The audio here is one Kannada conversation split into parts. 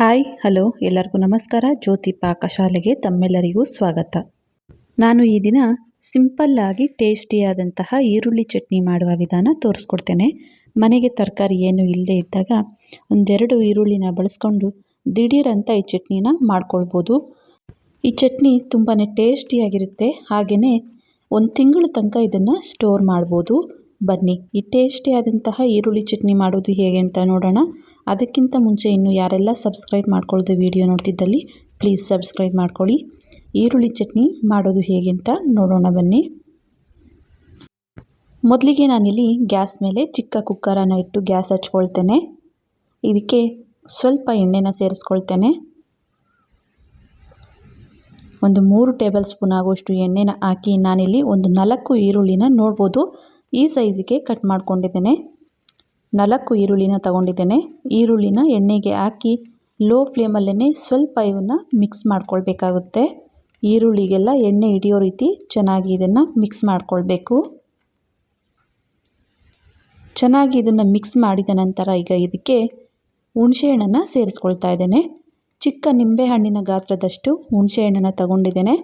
ಹಾಯ್ ಹಲೋ ಎಲ್ಲರಿಗೂ ನಮಸ್ಕಾರ. ಜ್ಯೋತಿ ಪಾಕಶಾಲೆಗೆ ತಮ್ಮೆಲ್ಲರಿಗೂ ಸ್ವಾಗತ. ನಾನು ಈ ದಿನ ಸಿಂಪಲ್ಲಾಗಿ ಟೇಸ್ಟಿಯಾದಂತಹ ಈರುಳ್ಳಿ ಚಟ್ನಿ ಮಾಡುವ ವಿಧಾನ ತೋರಿಸ್ಕೊಡ್ತೇನೆ. ಮನೆಗೆ ತರಕಾರಿ ಏನು ಇಲ್ಲದೇ ಇದ್ದಾಗ ಒಂದೆರಡು ಈರುಳ್ಳಿನ ಬಳಸ್ಕೊಂಡು ದಿಢೀರಂತ ಈ ಚಟ್ನಿನ ಮಾಡ್ಕೊಳ್ಬೋದು. ಈ ಚಟ್ನಿ ತುಂಬಾ ಟೇಸ್ಟಿಯಾಗಿರುತ್ತೆ ಹಾಗೆಯೇ ಒಂದು ತಿಂಗಳ ತನಕ ಇದನ್ನು ಸ್ಟೋರ್ ಮಾಡ್ಬೋದು. ಬನ್ನಿ, ಈ ಟೇಸ್ಟಿಯಾದಂತಹ ಈರುಳ್ಳಿ ಚಟ್ನಿ ಮಾಡೋದು ಹೇಗೆ ಅಂತ ನೋಡೋಣ. ಅದಕ್ಕಿಂತ ಮುಂಚೆ ಇನ್ನು ಯಾರೆಲ್ಲ ಸಬ್ಸ್ಕ್ರೈಬ್ ಮಾಡ್ಕೊಳ್ಳೋದು ವಿಡಿಯೋ ನೋಡ್ತಿದ್ದಲ್ಲಿ ಪ್ಲೀಸ್ ಸಬ್ಸ್ಕ್ರೈಬ್ ಮಾಡ್ಕೊಳ್ಳಿ. ಈರುಳ್ಳಿ ಚಟ್ನಿ ಮಾಡೋದು ಹೇಗೆ ಅಂತ ನೋಡೋಣ ಬನ್ನಿ. ಮೊದಲಿಗೆ ನಾನಿಲ್ಲಿ ಗ್ಯಾಸ್ ಮೇಲೆ ಚಿಕ್ಕ ಕುಕ್ಕರನ್ನು ಇಟ್ಟು ಗ್ಯಾಸ್ ಹಚ್ಕೊಳ್ತೇನೆ. ಇದಕ್ಕೆ ಸ್ವಲ್ಪ ಎಣ್ಣೆನ ಸೇರಿಸ್ಕೊಳ್ತೇನೆ. ಒಂದು ಮೂರು ಟೇಬಲ್ ಸ್ಪೂನ್ ಆಗುವಷ್ಟು ಎಣ್ಣೆನ ಹಾಕಿ ನಾನಿಲ್ಲಿ ಒಂದು ನಾಲ್ಕು ಈರುಳ್ಳಿನ ನೋಡ್ಬೋದು. ಈ ಸೈಜಿಗೆ ಕಟ್ ಮಾಡ್ಕೊಂಡಿದ್ದೇನೆ. ನಾಲ್ಕು ಈರುಳ್ಳಿನ ತಗೊಂಡಿದ್ದೇನೆ. ಈರುಳ್ಳಿನ ಎಣ್ಣೆಗೆ ಹಾಕಿ ಲೋ ಫ್ಲೇಮಲ್ಲೇ ಸ್ವಲ್ಪ ಇವನ್ನ ಮಿಕ್ಸ್ ಮಾಡ್ಕೊಳ್ಬೇಕಾಗುತ್ತೆ. ಈರುಳ್ಳಿಗೆಲ್ಲ ಎಣ್ಣೆ ಹಿಡಿಯೋ ರೀತಿ ಚೆನ್ನಾಗಿ ಇದನ್ನು ಮಿಕ್ಸ್ ಮಾಡ್ಕೊಳ್ಬೇಕು. ಚೆನ್ನಾಗಿ ಇದನ್ನು ಮಿಕ್ಸ್ ಮಾಡಿದ ನಂತರ ಈಗ ಇದಕ್ಕೆ ಹುಣಸೆಹಣ್ಣನ್ನು ಸೇರಿಸ್ಕೊಳ್ತಾ ಇದ್ದೇನೆ. ಚಿಕ್ಕ ನಿಂಬೆಹಣ್ಣಿನ ಗಾತ್ರದಷ್ಟು ಹುಣಸೆಹಣ್ಣನ್ನು ತಗೊಂಡಿದ್ದೇನೆ.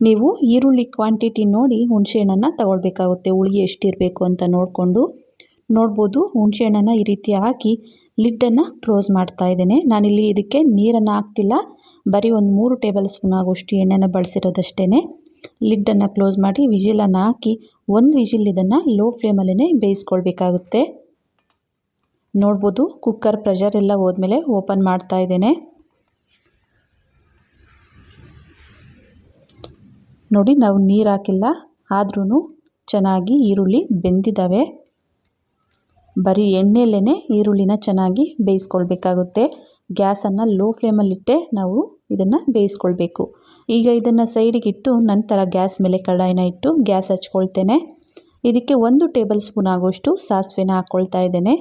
ನೀವು ಈರುಳ್ಳಿ ಕ್ವಾಂಟಿಟಿ ನೋಡಿ ಹುಣಸೆಹಣ್ಣನ್ನು ತಗೊಳ್ಬೇಕಾಗುತ್ತೆ. ಹುಳಿ ಎಷ್ಟಿರಬೇಕು ಅಂತ ನೋಡಿಕೊಂಡು. ನೋಡ್ಬೋದು. ಹುಣಸೆಹಣ್ಣನ್ನು ಈ ರೀತಿ ಹಾಕಿ ಲಿಡ್ಡನ್ನು ಕ್ಲೋಸ್ ಮಾಡ್ತಾ ಇದ್ದೇನೆ. ನಾನಿಲ್ಲಿ ಇದಕ್ಕೆ ನೀರನ್ನು ಹಾಕ್ತಿಲ್ಲ. ಬರೀ ಒಂದು ಮೂರು ಟೇಬಲ್ ಸ್ಪೂನ್ ಆಗೋಷ್ಟು ಎಣ್ಣೆನ ಬಳಸಿರೋದಷ್ಟೇ ಲಿಡ್ಡನ್ನು ಕ್ಲೋಸ್ ಮಾಡಿ ವಿಜಿಲನ್ನು ಹಾಕಿ ಒಂದು ವಿಜಿಲ್ ಇದನ್ನು ಲೋ ಫ್ಲೇಮಲ್ಲೇ ಬೇಯಿಸ್ಕೊಳ್ಬೇಕಾಗುತ್ತೆ. ನೋಡ್ಬೋದು, ಕುಕ್ಕರ್ ಪ್ರೆಷರ್ ಎಲ್ಲ ಹೋದ್ಮೇಲೆ ಓಪನ್ ಮಾಡ್ತಾ ಇದ್ದೇನೆ. ನೋಡಿ, ನಾವು ನೀರು ಹಾಕಿಲ್ಲ. ಆದ್ರೂ ಚೆನ್ನಾಗಿ ಈರುಳ್ಳಿ ಬೆಂದಿದ್ದಾವೆ. ಬರೀ ಎಣ್ಣೆಯಲ್ಲೇ ಈರುಳ್ಳಿನ ಚೆನ್ನಾಗಿ ಬೇಯಿಸ್ಕೊಳ್ಬೇಕಾಗುತ್ತೆ. ಗ್ಯಾಸನ್ನು ಲೋ ಫ್ಲೇಮಲ್ಲಿಟ್ಟೆ ನಾವು ಇದನ್ನು ಬೇಯಿಸ್ಕೊಳ್ಬೇಕು. ಈಗ ಇದನ್ನು ಸೈಡಿಗಿಟ್ಟು ನಂತರ ಗ್ಯಾಸ್ ಮೇಲೆ ಕಡಾಯಿನ ಇಟ್ಟು ಗ್ಯಾಸ್ ಹಚ್ಕೊಳ್ತೇನೆ. ಇದಕ್ಕೆ ಒಂದು ಟೇಬಲ್ ಸ್ಪೂನ್ ಆಗೋಷ್ಟು ಸಾಸಿವೆನ ಹಾಕ್ಕೊಳ್ತಾ ಇದ್ದೇನೆ.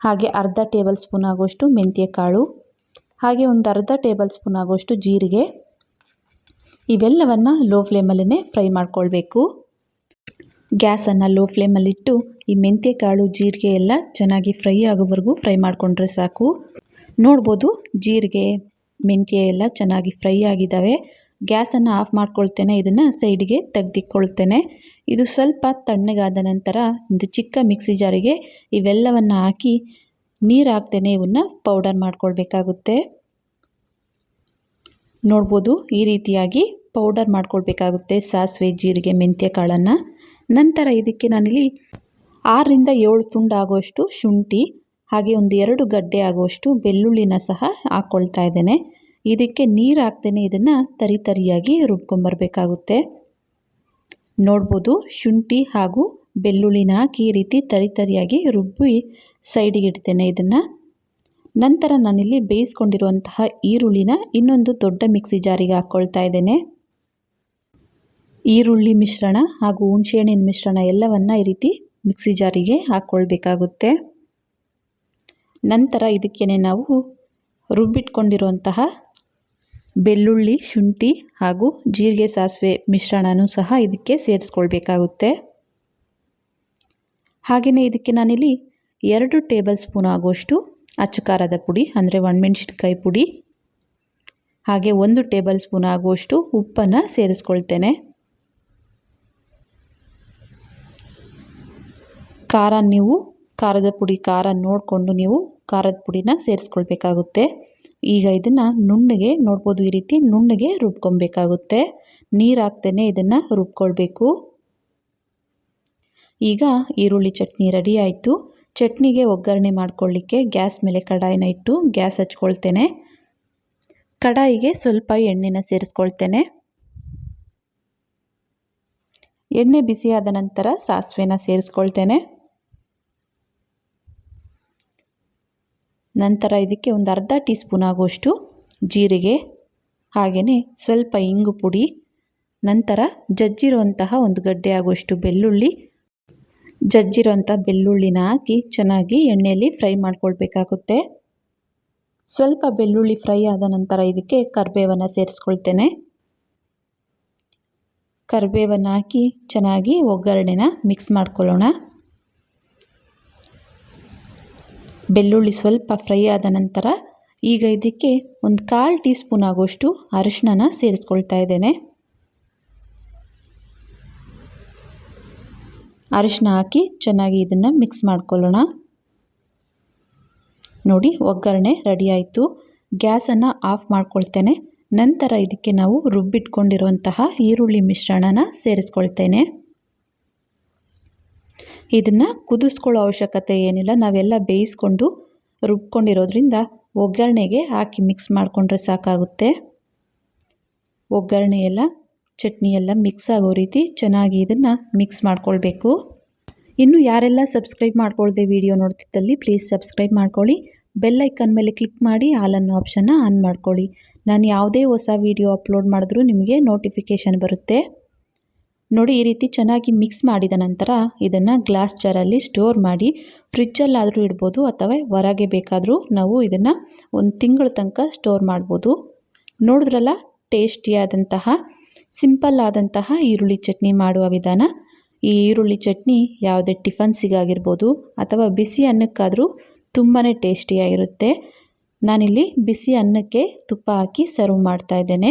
ಹಾಗೆ ಅರ್ಧ ಟೇಬಲ್ ಸ್ಪೂನ್ ಆಗೋಷ್ಟು ಮೆಂತ್ಯ ಕಾಳು ಹಾಗೆ ಒಂದು ಅರ್ಧ ಟೇಬಲ್ ಸ್ಪೂನ್ ಆಗೋಷ್ಟು ಜೀರಿಗೆ. ಇವೆಲ್ಲವನ್ನು ಲೋ ಫ್ಲೇಮಲ್ಲೇ ಫ್ರೈ ಮಾಡ್ಕೊಳ್ಬೇಕು. ಗ್ಯಾಸನ್ನು ಲೋ ಫ್ಲೇಮಲ್ಲಿಟ್ಟು ಈ ಮೆಂತ್ಯ ಕಾಳು ಜೀರಿಗೆ ಎಲ್ಲ ಚೆನ್ನಾಗಿ ಫ್ರೈ ಆಗೋವರೆಗೂ ಫ್ರೈ ಮಾಡಿಕೊಂಡ್ರೆ ಸಾಕು. ನೋಡ್ಬೋದು ಜೀರಿಗೆ, ಮೆಂತ್ಯ ಎಲ್ಲ ಚೆನ್ನಾಗಿ ಫ್ರೈ ಆಗಿದ್ದಾವೆ. ಗ್ಯಾಸನ್ನು ಆಫ್ ಮಾಡ್ಕೊಳ್ತೇನೆ, ಇದನ್ನು ಸೈಡಿಗೆ ತೆಗೆದಿಕ್ಕೊಳ್ತೇನೆ ಇದು ಸ್ವಲ್ಪ ತಣ್ಣಗಾದ ನಂತರ ಒಂದು ಚಿಕ್ಕ ಮಿಕ್ಸಿ ಜಾರಿಗೆ ಇವೆಲ್ಲವನ್ನು ಹಾಕಿ ನೀರು ಹಾಕ್ತೇನೆ ಇವನ್ನು ಪೌಡರ್ ಮಾಡ್ಕೊಳ್ಬೇಕಾಗುತ್ತೆ. ನೋಡ್ಬೋದು ಈ ರೀತಿಯಾಗಿ ಪೌಡರ್ ಮಾಡ್ಕೊಳ್ಬೇಕಾಗುತ್ತೆ ಸಾಸಿವೆ, ಜೀರಿಗೆ, ಮೆಂತ್ಯ ಕಾಳನ್ನು. ನಂತರ ಇದಕ್ಕೆ ನಾನಿಲ್ಲಿ ಆರರಿಂದ ಏಳು ತುಂಡಾಗುವಷ್ಟು ಶುಂಠಿ, ಹಾಗೆ ಒಂದು ಎರಡು ಗಡ್ಡೆ ಆಗುವಷ್ಟು ಬೆಳ್ಳುಳ್ಳಿನ ಸಹ ಹಾಕ್ಕೊಳ್ತಾ ಇದ್ದೇನೆ. ಇದಕ್ಕೆ ನೀರು ಹಾಕ್ತೇನೆ, ಇದನ್ನು ತರಿ ತರಿಯಾಗಿ ರುಬ್ಕೊಂಬರ್ಬೇಕಾಗುತ್ತೆ. ನೋಡ್ಬೋದು, ಶುಂಠಿ ಹಾಗೂ ಬೆಳ್ಳುಳ್ಳಿನ ಹಾಕಿ ಈ ರೀತಿ ತರಿ ತರಿಯಾಗಿ ರುಬ್ಬಿ ಸೈಡಿಗೆ ಇಡ್ತೇನೆ ಇದನ್ನು. ನಂತರ ನಾನಿಲ್ಲಿ ಬೇಯಿಸ್ಕೊಂಡಿರುವಂತಹ ಈರುಳ್ಳಿನ ಇನ್ನೊಂದು ದೊಡ್ಡ ಮಿಕ್ಸಿ ಜಾರಿಗೆ ಹಾಕ್ಕೊಳ್ತಾ ಇದ್ದೇನೆ. ಈರುಳ್ಳಿ ಮಿಶ್ರಣ ಹಾಗೂ ಹುಣಸೆಹಣ್ಣಿನ ಮಿಶ್ರಣ ಎಲ್ಲವನ್ನು ಈ ರೀತಿ ಮಿಕ್ಸಿ ಜಾರಿಗೆ ಹಾಕ್ಕೊಳ್ಬೇಕಾಗುತ್ತೆ. ನಂತರ ಇದಕ್ಕೇ ನಾವು ರುಬ್ಬಿಟ್ಕೊಂಡಿರುವಂತಹ ಬೆಳ್ಳುಳ್ಳಿ, ಶುಂಠಿ ಹಾಗೂ ಜೀರಿಗೆ ಸಾಸಿವೆ ಮಿಶ್ರಣನೂ ಸಹ ಇದಕ್ಕೆ ಸೇರಿಸ್ಕೊಳ್ಬೇಕಾಗುತ್ತೆ. ಹಾಗೆಯೇ ಇದಕ್ಕೆ ನಾನಿಲ್ಲಿ ಎರಡು ಟೇಬಲ್ ಸ್ಪೂನ್ ಆಗುವಷ್ಟು ಅಚ್ಚಕಾರದ ಪುಡಿ, ಅಂದರೆ ಒಣಮೆಣ್ಸಿನ್ಕಾಯಿ ಪುಡಿ, ಹಾಗೆ ಒಂದು ಟೇಬಲ್ ಸ್ಪೂನ್ ಆಗುವಷ್ಟು ಉಪ್ಪನ್ನು ಸೇರಿಸ್ಕೊಳ್ತೇನೆ. ಖಾರ ನೀವು, ಖಾರದ ಪುಡಿ ಖಾರ ನೋಡಿಕೊಂಡು ನೀವು ಖಾರದ ಪುಡಿನ ಸೇರಿಸ್ಕೊಳ್ಬೇಕಾಗುತ್ತೆ. ಈಗ ಇದನ್ನು ನುಣ್ಣಗೆ ನೋಡ್ಬೋದು ಈ ರೀತಿ, ನುಣ್ಣಗೆ ರುಬ್ಕೊಬೇಕಾಗುತ್ತೆ ನೀರು ಹಾಕ್ತೇನೆ ಇದನ್ನು ರುಬ್ಕೊಳ್ಬೇಕು. ಈಗ ಈರುಳ್ಳಿ ಚಟ್ನಿ ರೆಡಿ ಆಯಿತು. ಚಟ್ನಿಗೆ ಒಗ್ಗರಣೆ ಮಾಡ್ಕೊಳ್ಳಿಕ್ಕೆ ಗ್ಯಾಸ್ ಮೇಲೆ ಕಡಾಯಿನ ಇಟ್ಟು ಗ್ಯಾಸ್ ಹಚ್ಕೊಳ್ತೇನೆ. ಕಡಾಯಿಗೆ ಸ್ವಲ್ಪ ಎಣ್ಣೆನ ಸೇರಿಸ್ಕೊಳ್ತೇನೆ. ಎಣ್ಣೆ ಬಿಸಿಯಾದ ನಂತರ ಸಾಸಿವೆನ ಸೇರಿಸ್ಕೊಳ್ತೇನೆ. ನಂತರ ಇದಕ್ಕೆ ಒಂದು ಅರ್ಧ ಟೀ ಸ್ಪೂನ್ ಆಗುವಷ್ಟು ಜೀರಿಗೆ, ಹಾಗೆಯೇ ಸ್ವಲ್ಪ ಇಂಗು ಪುಡಿ, ನಂತರ ಜಜ್ಜಿರುವಂತಹ ಒಂದು ಗಡ್ಡೆ ಆಗುವಷ್ಟು ಬೆಳ್ಳುಳ್ಳಿ. ಜಜ್ಜಿರುವಂಥ ಬೆಳ್ಳುಳ್ಳಿನ ಹಾಕಿ ಚೆನ್ನಾಗಿ ಎಣ್ಣೆಯಲ್ಲಿ ಫ್ರೈ ಮಾಡ್ಕೊಳ್ಬೇಕಾಗುತ್ತೆ. ಸ್ವಲ್ಪ ಬೆಳ್ಳುಳ್ಳಿ ಫ್ರೈ ಆದ ನಂತರ ಇದಕ್ಕೆ ಕರಿಬೇವನ್ನು ಸೇರಿಸ್ಕೊಳ್ತೇನೆ. ಕರಿಬೇವನ್ನು ಹಾಕಿ ಚೆನ್ನಾಗಿ ಒಗ್ಗರಣೆನ ಮಿಕ್ಸ್ ಮಾಡ್ಕೊಳ್ಳೋಣ. ಬೆಳ್ಳುಳ್ಳಿ ಸ್ವಲ್ಪ ಫ್ರೈ ಆದ ನಂತರ ಈಗ ಇದಕ್ಕೆ ಒಂದು ಕಾಲು ಟೀ ಸ್ಪೂನ್ ಆಗೋಷ್ಟು ಅರಿಶಿಣನ ಸೇರಿಸ್ಕೊಳ್ತಾ ಇದ್ದೇನೆ. ಅರಿಶಿನ ಹಾಕಿ ಚೆನ್ನಾಗಿ ಇದನ್ನು ಮಿಕ್ಸ್ ಮಾಡ್ಕೊಳ್ಳೋಣ. ನೋಡಿ, ಒಗ್ಗರಣೆ ರೆಡಿ ಆಯಿತು. ಗ್ಯಾಸನ್ನು ಆಫ್ ಮಾಡ್ಕೊಳ್ತೇನೆ. ನಂತರ ಇದಕ್ಕೆ ನಾವು ರುಬ್ಬಿಟ್ಕೊಂಡಿರುವಂತಹ ಈರುಳ್ಳಿ ಮಿಶ್ರಣನ ಸೇರಿಸ್ಕೊಳ್ತೇನೆ. ಇದನ್ನು ಕುದಿಸ್ಕೊಳ್ಳೋ ಅವಶ್ಯಕತೆ ಏನಿಲ್ಲ. ನಾವೆಲ್ಲ ಬೇಯಿಸ್ಕೊಂಡು ರುಬ್ಕೊಂಡಿರೋದ್ರಿಂದ ಒಗ್ಗರಣೆಗೆ ಹಾಕಿ ಮಿಕ್ಸ್ ಮಾಡಿಕೊಂಡ್ರೆ ಸಾಕಾಗುತ್ತೆ. ಒಗ್ಗರಣೆ ಎಲ್ಲ, ಚಟ್ನಿ ಎಲ್ಲ ಮಿಕ್ಸ್ ಆಗೋ ರೀತಿ ಚೆನ್ನಾಗಿ ಇದನ್ನು ಮಿಕ್ಸ್ ಮಾಡ್ಕೊಳ್ಬೇಕು. ಇನ್ನು ಯಾರೆಲ್ಲ ಸಬ್ಸ್ಕ್ರೈಬ್ ಮಾಡ್ಕೊಳ್ದೆ ವಿಡಿಯೋ ನೋಡ್ತಿದ್ದಲ್ಲಿ ಪ್ಲೀಸ್ ಸಬ್ಸ್ಕ್ರೈಬ್ ಮಾಡ್ಕೊಳ್ಳಿ. ಬೆಲ್ ಮೇಲೆ ಕ್ಲಿಕ್ ಮಾಡಿ ಹಾಲನ್ನು ಆಪ್ಷನ್ನ ಆನ್ ಮಾಡ್ಕೊಳ್ಳಿ. ನಾನು ಯಾವುದೇ ಹೊಸ ವಿಡಿಯೋ ಅಪ್ಲೋಡ್ ಮಾಡಿದ್ರೂ ನಿಮಗೆ ನೋಟಿಫಿಕೇಷನ್ ಬರುತ್ತೆ. ನೋಡಿ ಈ ರೀತಿ ಚೆನ್ನಾಗಿ ಮಿಕ್ಸ್ ಮಾಡಿದ ನಂತರ ಇದನ್ನು ಗ್ಲಾಸ್ ಜಾರಲ್ಲಿ ಸ್ಟೋರ್ ಮಾಡಿ ಫ್ರಿಜ್ಜಲ್ಲಾದರೂ ಇಡ್ಬೋದು ಅಥವಾ ಹೊರಗೆ ಬೇಕಾದರೂ ನಾವು ಇದನ್ನು ಒಂದು ತಿಂಗಳ ತನಕ ಸ್ಟೋರ್ ಮಾಡ್ಬೋದು. ನೋಡಿದ್ರಲ್ಲ? ಟೇಸ್ಟಿಯಾದಂತಹ ಸಿಂಪಲ್ ಆದಂತಹ ಈರುಳ್ಳಿ ಚಟ್ನಿ ಮಾಡುವ ವಿಧಾನ. ಈ ಈರುಳ್ಳಿ ಚಟ್ನಿ ಯಾವುದೇ ಟಿಫನ್ಸಿಗಾಗಿರ್ಬೋದು ಅಥವಾ ಬಿಸಿ ಅನ್ನಕ್ಕಾದರೂ ತುಂಬಾ ಟೇಸ್ಟಿಯಾಗಿರುತ್ತೆ ನಾನಿಲ್ಲಿ ಬಿಸಿ ಅನ್ನಕ್ಕೆ ತುಪ್ಪ ಹಾಕಿ ಸರ್ವ್ ಮಾಡ್ತಾ ಇದ್ದೇನೆ.